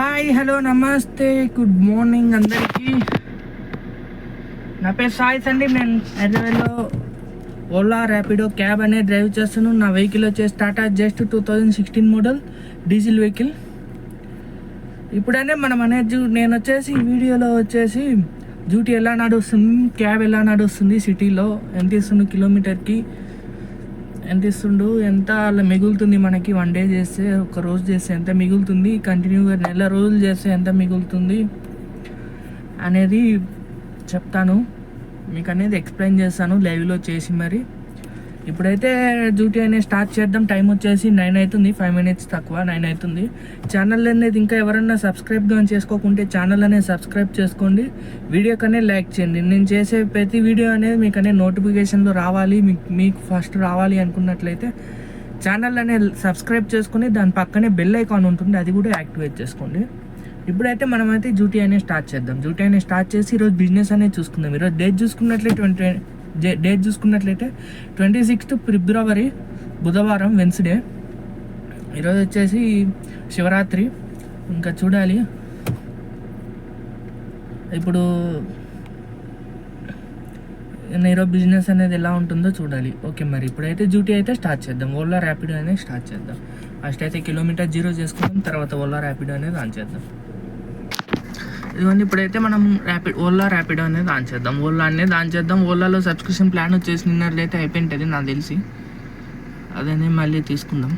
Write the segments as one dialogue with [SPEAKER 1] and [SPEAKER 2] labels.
[SPEAKER 1] Hi hello నమస్తే good morning అందరికీ. నా పేరు సాయి అండి నేను హైదరాబాద్లో ఓలా ర్యాపిడో క్యాబ్ అనేది డ్రైవ్ చేస్తాను నా వెహికల్ వచ్చేసి Tata just two thousand sixteen model diesel vehicle. ఇప్పుడనే మనం అనేది నేను వచ్చేసి వీడియోలో వచ్చేసి డ్యూటీ ఎలా నడుస్తుంది క్యాబ్ ఎలా నడుస్తుంది సిటీలో ఎంత ఇస్తుంది కిలోమీటర్కి ఎంత ఇస్తుండు ఎంత అలా మిగులుతుంది మనకి వన్ డే చేస్తే ఒక రోజు చేస్తే ఎంత మిగులుతుంది కంటిన్యూగా నెల రోజులు చేస్తే ఎంత మిగులుతుంది అనేది చెప్తాను. మీకు అనేది ఎక్స్ప్లెయిన్ చేస్తాను లైవ్లో చేసి మరి. ఇప్పుడైతే డ్యూటీ అనేది స్టార్ట్ చేద్దాం. టైం వచ్చేసి నైన్ అవుతుంది. ఫైవ్ మినిట్స్ తక్కువ నైన్ అవుతుంది. ఛానల్ అనేది ఇంకా ఎవరన్నా సబ్స్క్రైబ్ కానీ చేసుకోకుంటే ఛానల్ అనేది సబ్స్క్రైబ్ చేసుకోండి. వీడియో కనే లైక్ చేయండి. నేను చేసే ప్రతి వీడియో అనేది మీకు అనేది నోటిఫికేషన్లో రావాలి. మీకు మీకు ఫస్ట్ రావాలి అనుకున్నట్లయితే ఛానల్ అనేది సబ్స్క్రైబ్ చేసుకుని దాని పక్కనే బెల్ ఐకాన్ ఉంటుంది. అది కూడా యాక్టివేట్ చేసుకోండి. ఇప్పుడైతే మనమైతే డ్యూటీ అనేది స్టార్ట్ చేద్దాం. డ్యూటీ అనేది స్టార్ట్ చేసి ఈరోజు బిజినెస్ అనేది చూసుకుందాం. ఈరోజు డేట్ చూసుకున్నట్లయితే ట్వంటీ డేట్ చూసుకున్నట్లయితే ట్వంటీ సిక్స్త్ ఫిబ్రవరి బుధవారం వెన్స్డే ఈరోజు వచ్చేసి శివరాత్రి. ఇంకా చూడాలి. ఇప్పుడు ఈరోజు బిజినెస్ అనేది ఎలా ఉంటుందో చూడాలి. ఓకే మరి ఇప్పుడైతే డ్యూటీ అయితే స్టార్ట్ చేద్దాం. ఓలా ర్యాపిడో అనేది స్టార్ట్ చేద్దాం. ఫస్ట్ అయితే కిలోమీటర్ జీరో చేసుకుందాం. తర్వాత ఓలా ర్యాపిడో అనేది ఆన్ చేద్దాం. ఇవన్నీ ఇప్పుడైతే మనం ర్యాపిడ్ ఓలా ర్యాపిడో అనేది ఆన్ చేద్దాం. ఓలా అనేది ఆన్ చేద్దాం. ఓలాలో సబ్స్క్రిప్షన్ ప్లాన్ వచ్చేసి నిన్నట్లయితే అయిపోయింటుంది నాకు తెలిసి. అదనే మళ్ళీ తీసుకుందాం.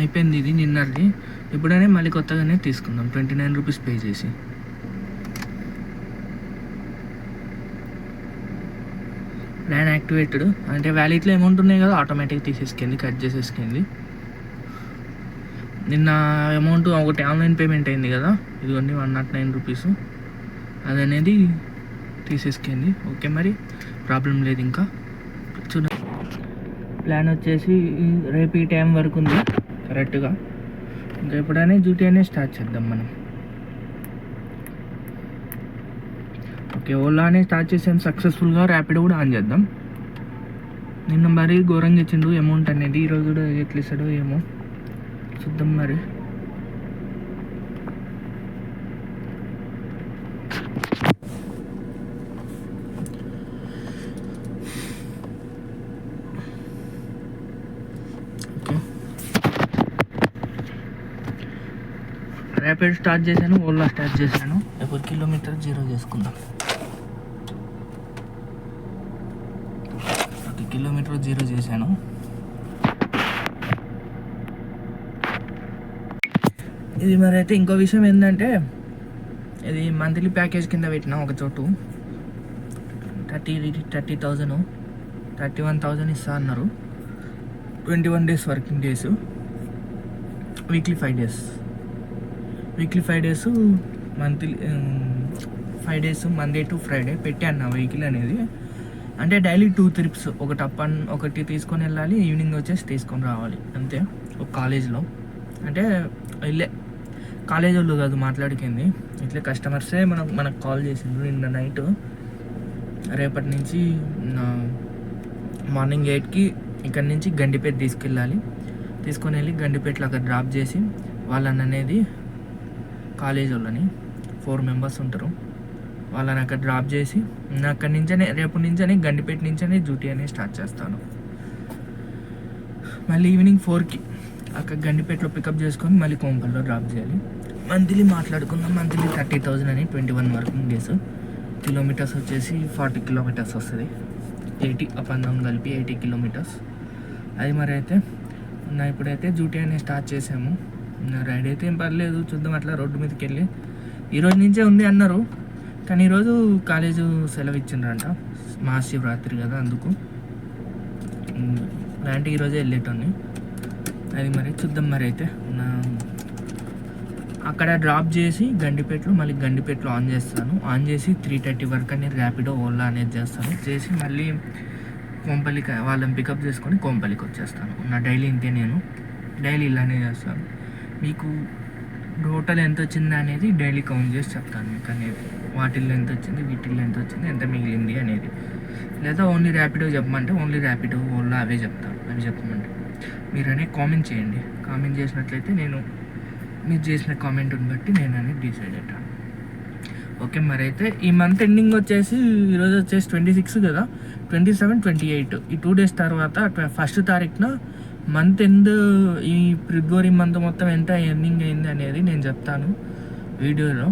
[SPEAKER 1] అయిపోయింది ఇది నిన్నది ఇప్పుడనే మళ్ళీ కొత్తగానే తీసుకుందాం. ట్వంటీ నైన్ రూపీస్ పే చేసి. Plan activated. అంటే వ్యాలిట్లో అమౌంట్ ఉన్నాయి కదా ఆటోమేటిక్ తీసేసుకుంది కట్ చేసేసుకుంది నిన్న అమౌంట్ ఒకటి ఆన్లైన్ పేమెంట్ అయింది కదా ఇదిగోండి వన్ నాట్ నైన్ రూపీస్. అది అనేది తీసేసుకుంది ఓకే మరి? ప్రాబ్లం లేదు ఇంకా. చూడ. ప్లాన్ వచ్చేసి రేపు ఈ టైం వరకు ఉంది కరెక్ట్గా. ఇంకా ఎప్పుడైనా డ్యూటీ అనేది స్టార్ట్ చేద్దాం మనం. ఓకే ఓలా స్టార్ట్ చేసాం. సక్సెస్ఫుల్గా ర్యాపిడ్ కూడా ఆన్ చేద్దాం. నిన్న మరీ ఘోరంగా ఇచ్చిండు అమౌంట్ అనేది. ఈరోజు కూడా ఎట్లా ఇస్తాడో ఏమో. చూద్దాం మరి. ర్యాపిడ్ స్టార్ట్ చేశాను ఓలా స్టార్ట్ చేశాను. ఇప్పుడు కిలోమీటర్ జీరో చేసుకుందాం. ఒక కిలోమీటర్ జీరో చేశాను. ఇది మరి అయితే ఇంకో విషయం ఏంటంటే ఇది మంత్లీ ప్యాకేజ్ కింద పెట్టినా ఒక చోటు. Thirty thirty thousand thirty one thousand ఇస్తా అన్నారు. Twenty one days working days. Weekly five days weekly five days monthly five days Monday to Friday పెట్టాను వెహికల్ అనేది. అంటే డైలీ టూ ట్రిప్స్ ఒకటి అప్ అండ్ ఒకటి తీసుకొని వెళ్ళాలి ఈవినింగ్ వచ్చేసి తీసుకొని రావాలి. అంతే. ఒక కాలేజ్లో అంటే వెళ్ళే కాలేజ్ వాళ్ళు కాదు మాట్లాడికింది? ఇట్లా కస్టమర్సే మనకు మనకు కాల్ చేసిండ్రు నిన్న నైట్. రేపటి నుంచి మార్నింగ్ ఎయిట్కి ఇక్కడి నుంచి గండిపేట తీసుకెళ్ళాలి. తీసుకొని వెళ్ళి గండిపేటలో అక్కడ డ్రాప్ చేసి వాళ్ళని అనేది కాలేజ్ వాళ్ళని ఫోర్ మెంబర్స్ ఉంటారు. వాళ్ళని అక్కడ డ్రాప్ చేసి నేను అక్కడి నుంచనే రేపు నుంచనే గండిపేట నుంచనే డ్యూటీ అనేది స్టార్ట్ చేస్తాను. మళ్ళీ ఈవినింగ్ ఫోర్కి అక్కడ గండిపేటలో పికప్ చేసుకొని మళ్ళీ కోంపల్లో డ్రాప్ చేయాలి. మంత్లీ మాట్లాడుకుందాం. మంత్లీ థర్టీ థౌజండ్ అని twenty one working days kilometres వచ్చేసి ఫార్టీ కిలోమీటర్స్ వస్తుంది. ఎయిటీ అప్ అండ్ డౌన్ కలిపి ఎయిటీ కిలోమీటర్స్ అది మరి అయితే నా ఇప్పుడైతే డ్యూటీ అనేది స్టార్ట్ చేసాము. రైడ్ అయితే ఏం పర్లేదు చూద్దాం అట్లా రోడ్డు మీదకి వెళ్ళి ఈరోజు నుంచే ఉంది అన్నారు. కానీ ఈరోజు కాలేజు సెలవు ఇచ్చిండ్రంట. మహాశివరాత్రి కదా అందుకు. లాంటి ఈరోజే వెళ్ళేటోని అది మరి చూద్దాం మరి అయితే. నా అక్కడ డ్రాప్ చేసి గండిపేటలో మళ్ళీ గండిపేటలో ఆన్ చేస్తాను. ఆన్ చేసి త్రీ థర్టీ వరకు అనేది ర్యాపిడో ఓలా అనేది చేస్తాను. చేసి మళ్ళీ కోంపల్లికి వాళ్ళని పికప్ చేసుకొని కోంపల్లికి వచ్చేస్తాను. నా డైలీ ఇంతే నేను. డైలీ ఇలానే చేస్తాను. మీకు టోటల్ ఎంత వచ్చింది అనేది డైలీ కౌంట్ చేసి చెప్తాను మీకు అనేది. వాటిల్లో ఎంత వచ్చింది వీటిల్లో ఎంత వచ్చింది ఎంత మిగిలింది అనేది. లేదా ఓన్లీ ర్యాపిడో చెప్పమంటే ఓన్లీ ర్యాపిడో ఓలా అవే చెప్తాను అవి చెప్పమంటే మీరనే కామెంట్ చేయండి. కామెంట్ చేసినట్లయితే నేను మీరు చేసిన కామెంట్ని బట్టి నేను అనేది డిసైడ్ అవుతాను ఓకే మరి అయితే ఈ మంత్ ఎండింగ్ వచ్చేసి ఈరోజు వచ్చేసి ట్వంటీ సిక్స్ కదా? ట్వంటీ సెవెన్ ట్వంటీ ఎయిట్ ఈ టూ డేస్ తర్వాత ఫస్ట్ తారీఖున మంత్ ఎండ్ ఈ ఫిబ్రవరి మంత్ మొత్తం ఎంత ఎండింగ్ అయింది అనేది నేను చెప్తాను వీడియోలో.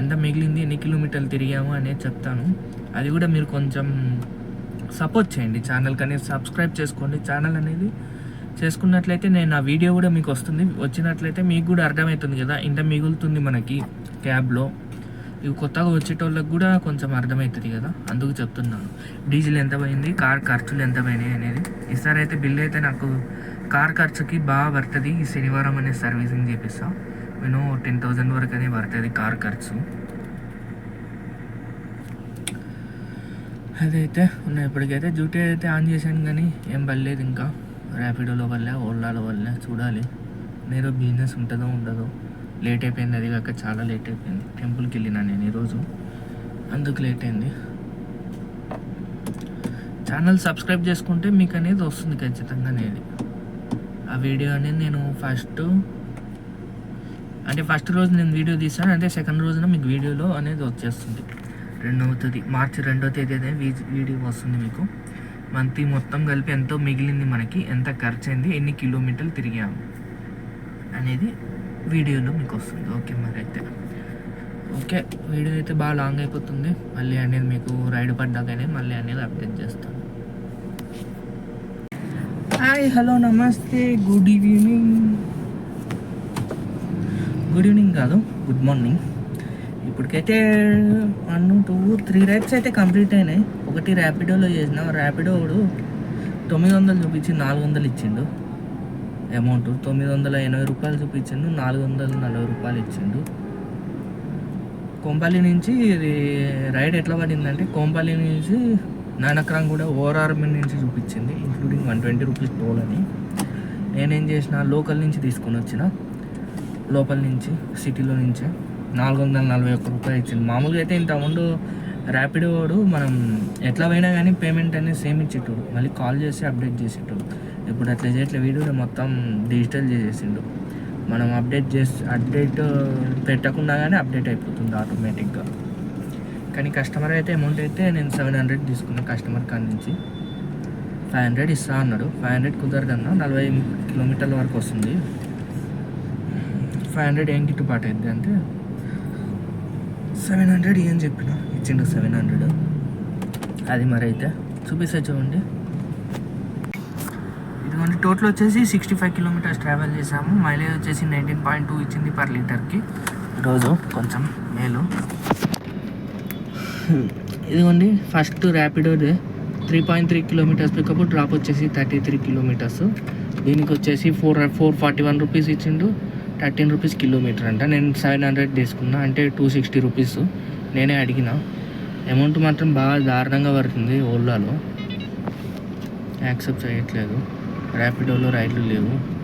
[SPEAKER 1] ఎంత మిగిలింది ఎన్ని కిలోమీటర్లు తిరిగాము అనేది చెప్తాను. అది కూడా మీరు కొంచెం సపోర్ట్ చేయండి. ఛానల్కి అనేది సబ్స్క్రైబ్ చేసుకోండి. ఛానల్ అనేది చేసుకున్నట్లయితే నేను ఆ వీడియో కూడా మీకు వస్తుంది. వచ్చినట్లయితే మీకు కూడా అర్థమవుతుంది కదా? ఇంత మిగులుతుంది మనకి క్యాబ్లో. ఇవి కొత్తగా వచ్చేటోళ్ళకి కూడా కొంచెం అర్థమవుతుంది కదా? అందుకు చెప్తున్నాను. డీజిల్ ఎంత పోయింది? కార్ ఖర్చులు ఎంత పోయినాయి అనేది. ఈసారి అయితే బిల్ అయితే నాకు కార్ ఖర్చుకి బాగా పడుతుంది. ఈ శనివారం అనేది సర్వీసింగ్ చేపిస్తా. నేను టెన్ థౌజండ్ వరకు అనేది పడుతుంది కార్ ఖర్చు. అదైతే ఉన్నాయి. ఇప్పటికైతే డ్యూటీ అయితే ఆన్ చేశాను కానీ ఏం పర్లేదు ఇంకా. ర్యాపిడోలో వల్ల ఓలాలో వల్ల చూడాలి. నేను బిజినెస్ ఉంటుందో ఉండదో. లేట్ అయిపోయింది అది కాక చాలా లేట్ అయిపోయింది. టెంపుల్కి వెళ్ళినా నేను ఈరోజు. అందుకు లేట్ అయింది. ఛానల్ సబ్స్క్రైబ్ చేసుకుంటే మీకు అనేది వస్తుంది ఖచ్చితంగా అనేది. ఆ వీడియో అనేది నేను ఫస్ట్ అంటే ఫస్ట్ రోజు నేను వీడియో తీసాను అంటే సెకండ్ రోజున మీకు వీడియోలో అనేది వచ్చేస్తుంది. రెండవ తేదీ మార్చి రెండవ తేదీ అనేది వీడియో వస్తుంది మీకు. మంత్ మొత్తం కలిపి ఎంతో మిగిలింది మనకి ఎంత ఖర్చు అయింది ఎన్ని కిలోమీటర్లు తిరిగాము అనేది వీడియోలో మీకు వస్తుంది ఓకే మరి అయితే. ఓకే వీడియో అయితే బాగా లాంగ్ అయిపోతుంది. మళ్ళీ అనేది మీకు రైడ్ పడ్డాకనే మళ్ళీ అనేది అప్డేట్ చేస్తాను. హాయ్ హలో నమస్తే గుడ్ ఈవినింగ్ గుడ్ ఈవినింగ్ కాదు గుడ్ మార్నింగ్ ఇప్పటికైతే వన్ టూ త్రీ రైడ్స్ అయితే కంప్లీట్ అయినాయి. ఒకటి ర్యాపిడోలో చేసిన ర్యాపిడోడు తొమ్మిది వందలు చూపించి నాలుగు వందలు ఇచ్చిండు. అమౌంట్ తొమ్మిది వందల ఎనభై రూపాయలు చూపించిండు నాలుగు వందల నలభై రూపాయలు ఇచ్చిండు. కొంపల్లి నుంచి ఇది రైడ్ ఎట్లా పడిందంటే కొంపల్లి నుంచి నానక్రాంగ్ కూడా ఓఆర్ఆర్ నుంచి చూపించింది including one twenty rupees toll అని. నేనేం చేసిన లోకల్ నుంచి తీసుకొని వచ్చిన లోపల నుంచి సిటీలో నుంచి నాలుగు వందల నలభై ఒక్క రూపాయలు ఇచ్చింది మామూలుగా అయితే ఇంత అమౌంట్ ర్యాపిడో వాడు మనం ఎట్లా పోయినా కానీ పేమెంట్ అనేది సేమ్ ఇచ్చేటోడు. మళ్ళీ కాల్ చేసి అప్డేట్ చేసేటోడు. ఇప్పుడు అట్లా చేయట్లే వీడియో మొత్తం డిజిటల్ చేసేసిండు. మనం అప్డేట్ చేసి అప్డేట్ పెట్టకుండా కానీ అప్డేట్ అయిపోతుంది ఆటోమేటిక్గా కానీ కస్టమర్ అయితే అమౌంట్ అయితే నేను సెవెన్ హండ్రెడ్ తీసుకున్నాను కస్టమర్ కాడ నుంచి. ఫైవ్ హండ్రెడ్ ఇస్తా అన్నాడు. ఫైవ్ హండ్రెడ్ కుదరదన్నా నలభై కిలోమీటర్ల వరకు వస్తుంది. ఫైవ్ హండ్రెడ్ ఏం గిట్టుబాటు అయింది అంటే సెవెన్ హండ్రెడ్ ఏం చెప్పిన. ఇచ్చిండు సెవెన్ హండ్రెడ్. అది మరి అయితే చూపిస్తా చూడండి. ఇదిగోండి టోటల్ వచ్చేసి సిక్స్టీ ఫైవ్ కిలోమీటర్స్ ట్రావెల్ చేసాము మైలేజ్ వచ్చేసి నైన్టీన్ పాయింట్ టూ ఇచ్చింది పర్ లీటర్కి. రోజు కొంచెం మేలు. ఇదిగోండి first ర్యాపిడోదే three point three kilometres pickup drop వచ్చేసి థర్టీ త్రీ కిలోమీటర్స్. దీనికి వచ్చేసి four four forty one rupees ఇచ్చిండు. థర్టీన్ రూపీస్ కిలోమీటర్ అంట. నేను సెవెన్ హండ్రెడ్ తీసుకున్నా. అంటే టూ సిక్స్టీ రూపీస్. నేనే అడిగిన. అమౌంట్ మాత్రం బాగా దారుణంగా పడుతుంది ఓలాలో యాక్సెప్ట్ చేయట్లేదు. ర్యాపిడోలో రైడ్లు లేవు.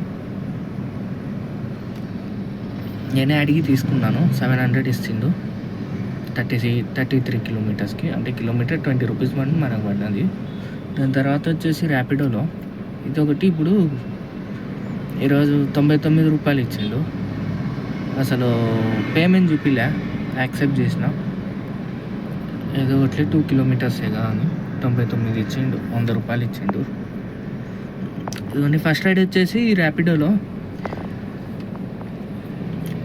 [SPEAKER 1] నేనే అడిగి తీసుకున్నాను. సెవెన్ హండ్రెడ్ ఇచ్చిండు. థర్టీ థర్టీ త్రీ కిలోమీటర్స్కి. అంటే కిలోమీటర్ ట్వంటీ రూపీస్ మనకి మనకు పడినది దాని తర్వాత వచ్చేసి ర్యాపిడోలో. ఇది ఒకటి ఇప్పుడు ఈరోజు తొంభై తొమ్మిది రూపాయలు ఇచ్చిండు. అసలు పేమెంట్ చూపిలే యాక్సెప్ట్ చేసిన. ఏదో ఒకటి టూ కిలోమీటర్స్ కదా అని తొంభై తొమ్మిది ఇచ్చిండు వంద రూపాయలు ఇచ్చిండు. ఇవన్నీ ఫస్ట్ రైడ్ వచ్చేసి ర్యాపిడోలో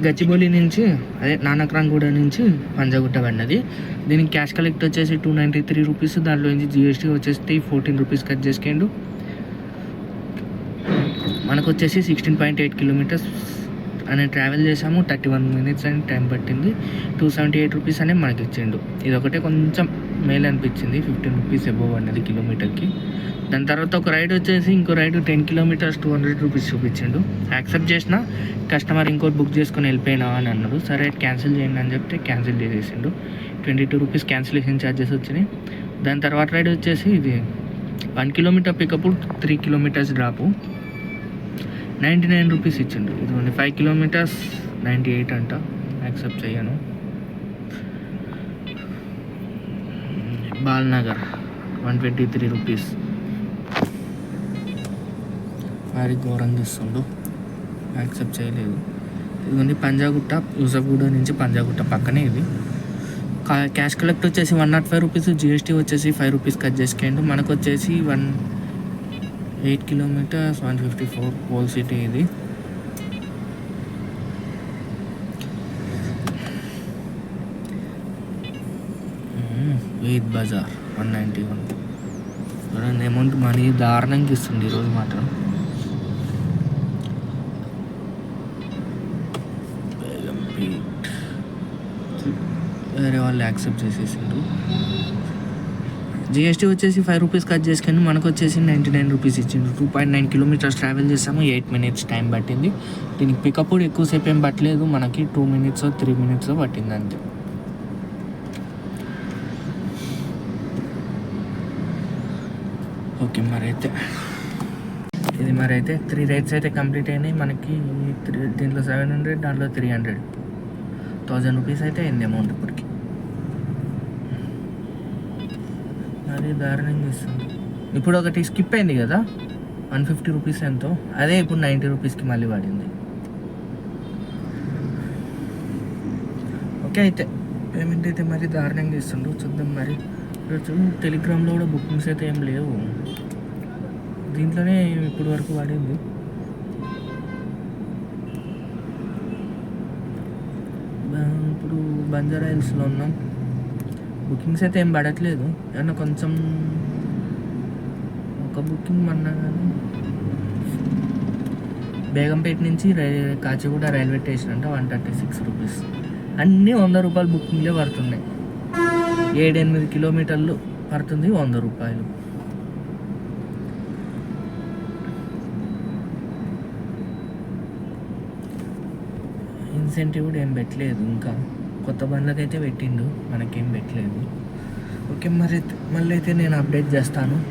[SPEAKER 1] గచ్చిబౌలి నుంచి అదే నానక్రాంగూడ నుంచి పంజాగుట్ట పడినది. దీనికి క్యాష్ కలెక్ట్ వచ్చేసి టూ నైంటీ త్రీ రూపీస్ దాంట్లో నుంచి జిఎస్టీ వచ్చేసి ఫోర్టీన్ రూపీస్ కట్ చేసుకుండు. మనకు వచ్చేసి సిక్స్టీన్ పాయింట్ ఎయిట్ కిలోమీటర్స్ అనే ట్రావెల్ చేసాము థర్టీ వన్ మినిట్స్ అని టైం పట్టింది. టూ సెవెంటీ ఎయిట్ రూపీస్ అనే మనకి ఇచ్చిండు ఇది ఒకటే కొంచెం మేల్ అనిపించింది. ఫిఫ్టీన్ రూపీస్ అబోవ్ అనేది కిలోమీటర్కి దాని తర్వాత ఒక రైడ్ వచ్చేసి ఇంకో ride ten kilometres two hundred rupees చూపించిండు. Accept చేసిన కస్టమర్ ఇంకోటి బుక్ చేసుకొని వెళ్ళిపోయినా అని అన్నారు సరే క్యాన్సిల్ చేయండి అని చెప్తే cancel చేసేసిండు. Twenty two rupees cancellation charges వచ్చినాయి. దాని తర్వాత రైడ్ వచ్చేసి ఇది one kilometre pickup three kilometres drop ninety nine rupees ఇచ్చిండు. ఇది ఫైవ్ కిలోమీటర్స్ నైంటీ ఎయిట్ అంట. యాక్సెప్ట్ చేయను Balanagar one twenty three rupees. మరి ఘోరంగా చూస్తుండు. యాక్సెప్ట్ చేయలేదు. ఇదిగోండి పంజాగుట్ట యూసఫ్గూడ నుంచి పంజాగుట్ట పక్కనే ఇది. కా- క్యాష్ కలెక్ట్ వచ్చేసి one nought five rupees GST వచ్చేసి ఫైవ్ రూపీస్ కట్ చేసుకోండి. మనకు వచ్చేసి one eight kilometres one fifty four pole city ఇది. Eid Bazar one ninety one. చూడండి అమౌంట్ మనీ దారుణంగా ఇస్తుంది ఈరోజు మాత్రం. వేరే వాళ్ళు యాక్సెప్ట్ చేసేసిండ్రు. జిఎస్టీ వచ్చేసి ఫైవ్ రూపీస్ కట్ చేసుకొని మనకు వచ్చేసి నైంటీ నైన్ రూపీస్ ఇచ్చింది two point nine kilometres travel చేసాము. ఎయిట్ మినిట్స్ టైం పట్టింది. దీనికి పికప్ కూడా ఎక్కువసేపు ఏం పట్టలేదు. మనకి టూ మినిట్స్ త్రీ మినిట్స్ పట్టింది అంతే. ఓకే మరి అయితే ఇది మరి అయితే త్రీ రైడ్స్ అయితే కంప్లీట్ అయినాయి. మనకి త్రీ దీంట్లో సెవెన్ హండ్రెడ్ దాంట్లో త్రీ హండ్రెడ్ థౌజండ్ రూపీస్ అయితే అయింది అమౌంట్ మరీ దారుణంగా ఇస్తుంది ఇప్పుడు ఒకటి స్కిప్ అయింది కదా? వన్ ఫిఫ్టీ రూపీస్ ఎంతో? అదే ఇప్పుడు నైంటీ రూపీస్కి మళ్ళీ పడింది ఓకే అయితే పేమెంట్ అయితే మరీ దారుణంగా ఇస్తుండ్రు చూద్దాం మరి. టెలిగ్రామ్లో కూడా బుకింగ్స్ అయితే ఏం లేవు. దీంట్లోనే ఇప్పటి వరకు పడింది ఇప్పుడు బంజారా హిల్స్లో ఉన్నాం. బుకింగ్స్ అయితే ఏం పడట్లేదు. ఏమన్నా కొంచెం ఒక బుకింగ్ మన్నా కానీ బేగంపేట నుంచి రై కాచిగూడ రైల్వే స్టేషన్ అంటే వన్ థర్టీ సిక్స్ రూపీస్. అన్నీ వంద రూపాయలు బుకింగ్లే పడుతున్నాయి. ఏడెనిమిది కిలోమీటర్లు పడుతుంది వంద రూపాయలు. ఇన్సెంటివ్ కూడా ఏం పెట్టలేదు ఇంకా. కొత్త బండ్లకైతే పెట్టిండు మనకేం పెట్టలేదు. ఓకే మరి అయితే- మళ్ళీ అయితే నేను అప్డేట్ చేస్తాను.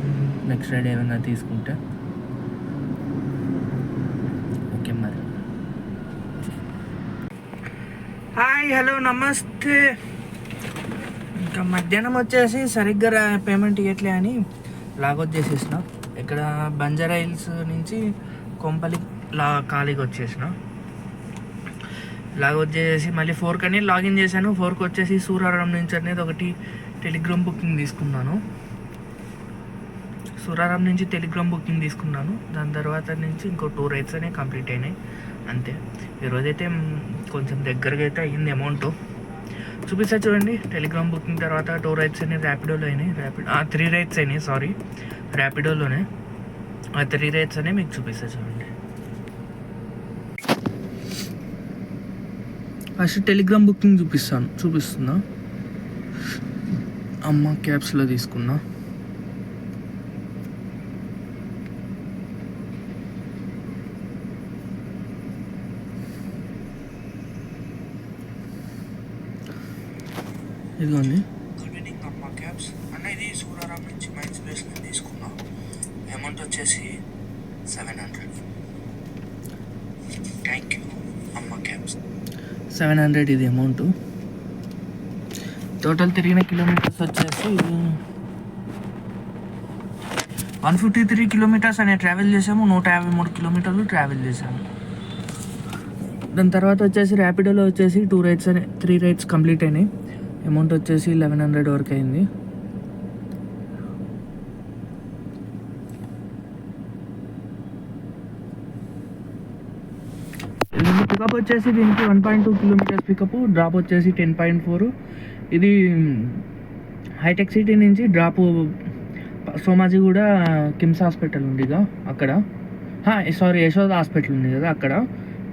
[SPEAKER 1] నెక్స్ట్ రైడ్ ఏమైనా తీసుకుంటే. ఓకే మరి. హాయ్ హలో నమస్తే. ఇంకా మధ్యాహ్నం వచ్చేసి సరిగ్గా పేమెంట్ ఇవ్వట్లే అని లాగౌట్ చేసేసిన. ఇక్కడ బంజారా హిల్స్ నుంచి కొంపలి లా ఖాళీగా వచ్చేసిన. లాగౌట్ చేసేసి మళ్ళీ ఫోర్ కని లాగిన్ చేశాను. ఫోర్కి వచ్చేసి సూరారం నుంచి అనేది ఒకటి టెలిగ్రామ్ బుకింగ్ తీసుకున్నాను. సూరారం నుంచి టెలిగ్రామ్ బుకింగ్ తీసుకున్నాను. దాని తర్వాత నుంచి ఇంకో టూ రైడ్స్ అనేవి కంప్లీట్ అయినాయి. అంతే. ఈరోజైతే కొంచెం దగ్గరగా అయితే అయ్యింది అమౌంట్. చూపిస్తా చూడండి. టెలిగ్రామ్ బుకింగ్ తర్వాత టూ రైడ్స్ అయినాయి ర్యాపిడోలో అయినాయి. ర్యాపిడ్ త్రీ రైడ్స్ అయినాయి సారీ. ర్యాపిడోలోనే. ఆ త్రీ రైడ్స్ అనేవి మీకు చూపిస్తా చూడండి. ఫస్ట్ టెలిగ్రామ్ బుకింగ్ చూపిస్తాను చూపిస్తున్నా. అమ్మ క్యాబ్స్లో తీసుకున్నా. ఇదిగోండి. గుడ్ ఈవినింగ్ అమ్మ క్యాబ్స్ అన్న ఇది సూరారాం నుంచి మైన్స్ నేను తీసుకున్నా అమౌంట్ వచ్చేసి seven hundred thank you seven hundred ఇది అమౌంట్. టోటల్ తిరిగిన కిలోమీటర్స్ వచ్చేసి వన్ ఫిఫ్టీ త్రీ కిలోమీటర్స్ అనే ట్రావెల్ చేసాము నూట యాభై మూడు కిలోమీటర్లు ట్రావెల్ చేసాము దాని తర్వాత వచ్చేసి ర్యాపిడోలో వచ్చేసి టూ రైడ్స్ అనే త్రీ రైడ్స్ కంప్లీట్ అయినాయి. అమౌంట్ వచ్చేసి లెవెన్ హండ్రెడ్ వరకు అయింది. పికప్ వచ్చేసి దీనికి one point two kilometres pickup drop వచ్చేసి టెన్ పాయింట్ ఫోర్ ఇది హైటెక్ సిటీ నుంచి డ్రాప్ సోమాజిగూడ కిమ్స్ హాస్పిటల్ ఉందిగా అక్కడ. సారీ యశోద హాస్పిటల్ ఉంది కదా అక్కడ.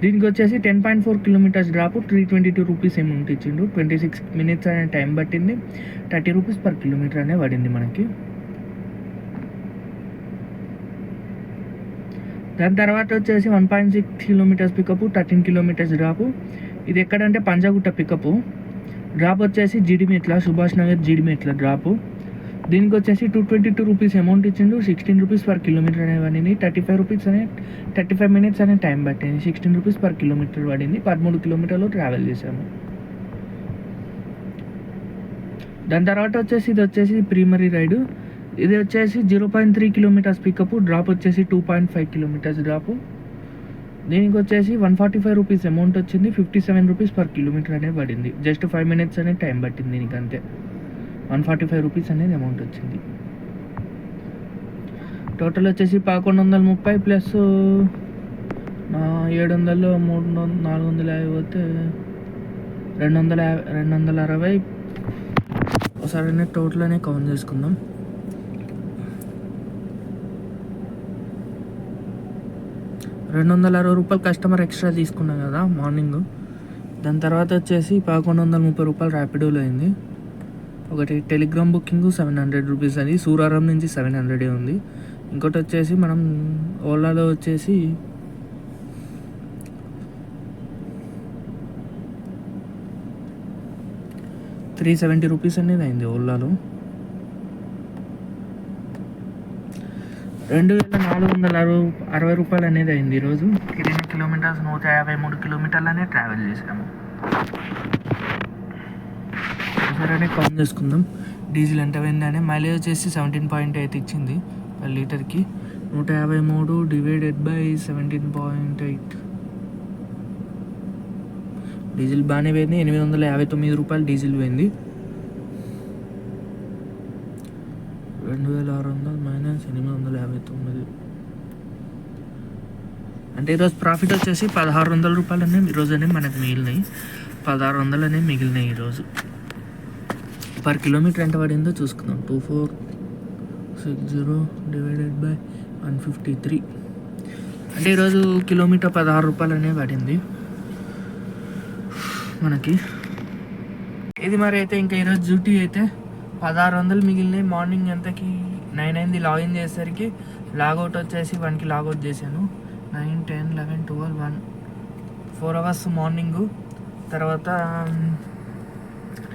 [SPEAKER 1] దీనికి వచ్చేసి ten point four kilometres drop three twenty two rupees ఏమి ఇచ్చిండు ట్వంటీ సిక్స్ మినిట్స్ అనే టైం పట్టింది. థర్టీ రూపీస్ పర్ కిలోమీటర్ అనే పడింది మనకి. దాని తర్వాత వచ్చేసి one point six kilometres pickup thirteen kilometres drop ఇది ఎక్కడంటే పంజాగుట్ట పికప్ డ్రాప్ వచ్చేసి జీడిమెట్ల సుభాష్ నగర్ జీడిమెట్ల డ్రాప్ దీనికి వచ్చేసి two twenty two rupees amount ఇచ్చిండు. సిక్స్టీన్ రూపీస్ పర్ కిలోమీటర్ అనే పడింది. థర్టీ ఫైవ్ రూపీస్ అనే థర్టీ ఫైవ్ మినిట్స్ అనే టైం పట్టింది. సిక్స్టీన్ రూపీస్ పర్ కిలోమీటర్ పడింది. పదమూడు కిలోమీటర్లు ట్రావెల్ చేసాము దాని తర్వాత వచ్చేసి ఇది వచ్చేసి ప్రీమరీ రైడ్ ఇది వచ్చేసి zero point three kilometres pickup drop వచ్చేసి two point five kilometres drop. దీనికి వచ్చేసి one forty five rupees amount వచ్చింది fifty seven rupees per kilometre అనేది పడింది. జస్ట్ ఫైవ్ మినిట్స్ అనేది టైం పట్టింది దీనికి అంతే. వన్ ఫార్టీ ఫైవ్ రూపీస్ అనేది అమౌంట్ వచ్చింది. టోటల్ వచ్చేసి పదకొండు వందల ముప్పై ప్లస్ ఏడు వందలు మూడు వందలు నాలుగు వందల యాభై పోతే రెండు వందల యాభై రెండు వందల అరవై. ఒకసారి టోటల్ అనే కౌంట్ చేసుకుందాం. రెండు వందల అరవై రూపాయలు కస్టమర్ ఎక్స్ట్రా తీసుకున్నాం కదా మార్నింగ్. దాని తర్వాత వచ్చేసి పదకొండు వందల ముప్పై రూపాయలు ర్యాపిడోలో అయింది. ఒకటి Telegram booking seven hundred rupees అది. సూరారం నుంచి సెవెన్ హండ్రెడే ఉంది. ఇంకోటి వచ్చేసి మనం ఓలాలో వచ్చేసి త్రీ సెవెంటీ రూపీస్ అనేది అయింది ఓలాలో. రెండు వేల నాలుగు వందల అరవై అరవై రూపాయలు అనేది అయింది ఈరోజు తిరిగిన కిలోమీటర్స్ నూట యాభై మూడు కిలోమీటర్లనే ట్రావెల్ చేసాము సరే కౌంట్ చేసుకుందాం. డీజిల్ ఎంత పోయిందని మైలేజ్ వచ్చేసి సెవెంటీన్ పాయింట్ ఎయిట్ ఇచ్చింది పర్ లీటర్కి నూట యాభై మూడు divided by seventeen point eight diesel బాగానే పోయింది. ఎనిమిది వందల యాభై తొమ్మిది రూపాయలు డీజిల్ పోయింది. రెండు వేల ఆరు వందలు మైనస్ ఎనిమిది వందల యాభై తొమ్మిది. అంటే ఈరోజు ప్రాఫిట్ వచ్చేసి పదహారు వందల రూపాయలు అనేవి ఈరోజు అనేవి మనకు మిగిలినాయి. పదహారు వందలు అనేవి మిగిలినాయి ఈరోజు. పర్ కిలోమీటర్ ఎంత పడిందో చూసుకుందాం. Two four six zero divided by one fifty three. అంటే ఈరోజు కిలోమీటర్ పదహారు రూపాయలు అనేవి పడింది. మనకి. ఇది మరి అయితే ఇంకా ఈరోజు డ్యూటీ అయితే పదహారు వందలు మిగిలినాయి. మార్నింగ్ ఎంతకి నైన్ అయింది. లాగిన్ చేసేసరికి లాగౌట్ వచ్చేసి వన్కి లాగౌట్ చేశాను. Nine ten eleven twelve one four hours morning. తర్వాత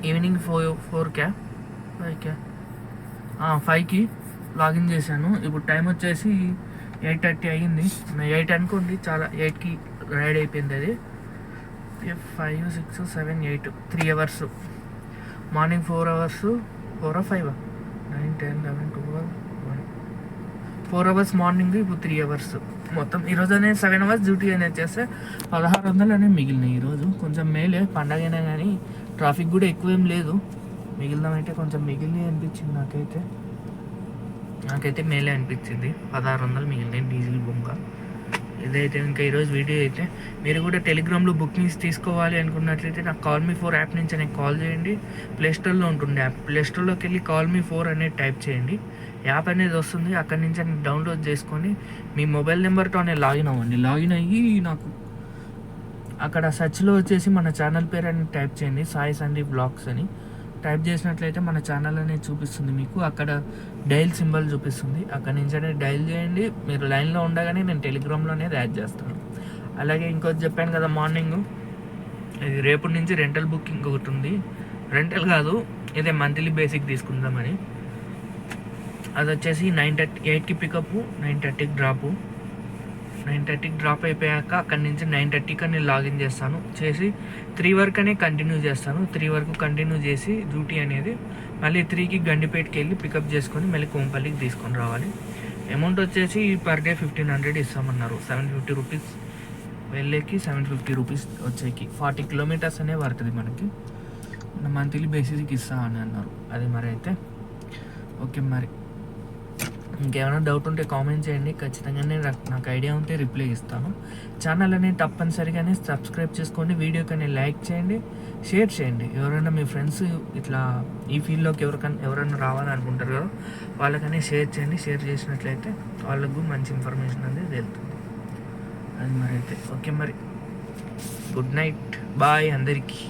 [SPEAKER 1] ఈవినింగ్ ఫోర్ ఫోర్కే? ఫైవ్కే? ఫైవ్కి లాగిన్ చేశాను. ఇప్పుడు టైం వచ్చేసి ఎయిట్ థర్టీ అయ్యింది. ఎయిట్ అనుకోండి చాలా ఎయిట్కి రైడ్ అయిపోయింది అది. Five six seven eight three hours. Morning four hours. Four five nine ten eleven twelve one four hours morning ఇప్పుడు త్రీ అవర్స్ మొత్తం ఈరోజు అనేది సెవెన్ అవర్స్ డ్యూటీ అనేది చేస్తే పదహారు వందలు అనేవి మిగిలినాయి ఈరోజు కొంచెం మేలే పండగ అయినా కానీ ట్రాఫిక్ కూడా ఎక్కువేం లేదు. మిగిలినమైతే కొంచెం మిగిలి అనిపించింది నాకైతే. నాకైతే మేలే అనిపించింది. పదహారు వందలు మిగిలినాయి డీజిల్ బొంగ. ఇదైతే ఇంకా ఈరోజు వీడియో అయితే మీరు కూడా టెలిగ్రామ్లో బుకింగ్స్ తీసుకోవాలి అనుకున్నట్లయితే నాకు కాల్ మీ ఫోర్ యాప్ నుంచి నాకు కాల్ చేయండి. ప్లేస్టోర్లో ఉంటుంది యాప్. ప్లేస్టోర్లోకి వెళ్ళి కాల్ మీ ఫోర్ అనేది టైప్ చేయండి. యాప్ అనేది వస్తుంది. అక్కడి నుంచి అని డౌన్లోడ్ చేసుకొని మీ మొబైల్ నెంబర్తో నేను లాగిన్ అవ్వండి. లాగిన్ అయ్యి నాకు అక్కడ సర్చ్లో వచ్చేసి మన ఛానల్ పేరు అని టైప్ చేయండి. సాయి సందీప్ బ్లాగ్స్ అని. టైప్ చేసినట్లయితే మన ఛానల్ అనేది చూపిస్తుంది మీకు. అక్కడ డైల్ సింబల్ చూపిస్తుంది. అక్కడ నుంచి అనేది డైల్ చేయండి. మీరు లైన్లో ఉండగానే నేను టెలిగ్రామ్లోనే యాడ్ చేస్తాను. అలాగే ఇంకోటి చెప్పాను కదా మార్నింగ్ ఇది రేపటి నుంచి రెంటల్ బుకింగ్ ఒకటి ఉంది. రెంటల్ కాదు ఇదే మంత్లీ బేసిక్ తీసుకుందామని. అది వచ్చేసి నైన్ థర్టీ ఎయిట్కి పికప్ నైన్ థర్టీకి డ్రాపు నైన్ థర్టీకి డ్రాప్ అయిపోయాక అక్కడి నుంచి నైన్ థర్టీకి నేను లాగిన్ చేస్తాను. చేసి త్రీ వరకు అనే కంటిన్యూ చేస్తాను. త్రీ వరకు కంటిన్యూ చేసి డ్యూటీ అనేది మళ్ళీ త్రీకి గండిపేటకి వెళ్ళి పికప్ చేసుకొని మళ్ళీ కోంపల్లికి తీసుకొని రావాలి. అమౌంట్ వచ్చేసి పర్ డే ఫిఫ్టీన్ హండ్రెడ్ ఇస్తామన్నారు. సెవెన్ ఫిఫ్టీ రూపీస్ వెళ్ళేకి సెవెన్ ఫిఫ్టీ రూపీస్ వచ్చేకి. ఫార్టీ కిలోమీటర్స్ అనే పడుతుంది మనకి. మంత్లీ బేసిస్కి ఇస్తా అని అన్నారు. అది మరి అయితే. ఓకే మరి. ఇంకేమైనా డౌట్ ఉంటే కామెంట్ చేయండి. ఖచ్చితంగా నాకు నాకు ఐడియా ఉంటే రిప్లై ఇస్తాను. ఛానల్ అనేది తప్పనిసరిగానే సబ్స్క్రైబ్ చేసుకోండి. వీడియో కానీ లైక్ చేయండి. షేర్ చేయండి. ఎవరైనా మీ ఫ్రెండ్స్ ఇట్లా ఈ ఫీల్డ్లోకి ఎవరికైనా ఎవరైనా రావాలనుకుంటారు కదా వాళ్ళకనే షేర్ చేయండి. షేర్ చేసినట్లయితే వాళ్ళకు మంచి ఇన్ఫర్మేషన్ అనేది తెలుస్తుంది. అది మరి అయితే ఓకే మరి. గుడ్ నైట్ బాయ్ అందరికీ.